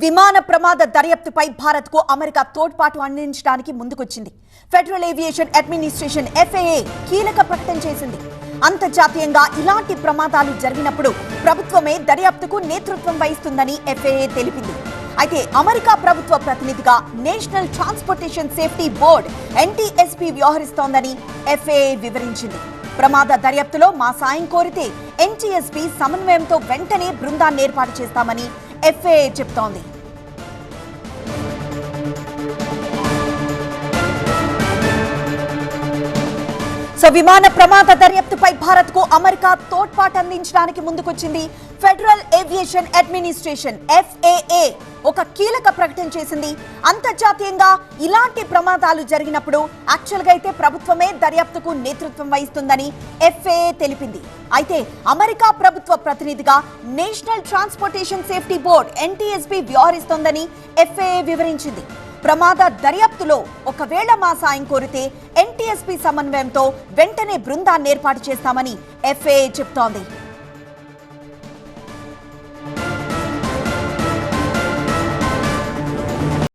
విమాన ప్రమాద దర్యాప్తుపై భారత్కు అమెరికా తోడ్పాటు అందించడానికి ముందుకొచ్చింది. ఫెడరల్ ఏవియేషన్ అడ్మినిస్ట్రేషన్ ఎఫ్ఏఏ కీలక ప్రకటన చేసింది. అంతర్జాతీయంగా ఇలాంటి ప్రమాదాలు జరిగినప్పుడు ప్రభుత్వమే దర్యాప్తుకు నేతృత్వం వహిస్తుందని ఎఫ్ఏఏ తెలిపింది. అయితే అమెరికా ప్రభుత్వ ప్రతినిధిగా national transportation safety board NTSP వ్యవహరిస్తోందని FAA వివరించింది. ప్రమాద దర్యాప్తులో మా సాయం కోరితే ఎన్టీఎస్పీ సమన్వయంతో వెంటనే బృందాన్ని ఏర్పాటు చేస్తామని ఎఫ్ఏఏ చెప్తోంది. సో విమాన ప్రమాద దర్యాప్తుపై భారత్కు అమెరికా తోడ్పాటు అందించడానికి ముందుకొచ్చింది ఫెడరల్ ఏవియేషన్ అడ్మినిస్ట్రేషన్ ఎఫ్ఏఏ. ఒక కీలక ప్రకటన చేసింది. అంతర్జాతీయంగా ఇలాంటి ప్రమాదాలు జరిగినప్పుడు యాక్చువల్గా అయితే ప్రభుత్వమే దర్యాప్తుకు నేతృత్వం వహిస్తుందని ఎఫ్ఏఏ తెలిపింది. అయితే అమెరికా ప్రభుత్వ ప్రతినిధిగా national transportation safety board NTSB వ్యవహరిస్తోందని FAA వివరించింది. ప్రమాద దర్యాప్తులో ఒకవేళ మా సాయం కోరితే ఎన్టీఎస్పీ సమన్వయంతో వెంటనే బృందాన్ని ఏర్పాటు చేస్తామని ఎఫ్ఏఏ చెప్తోంది.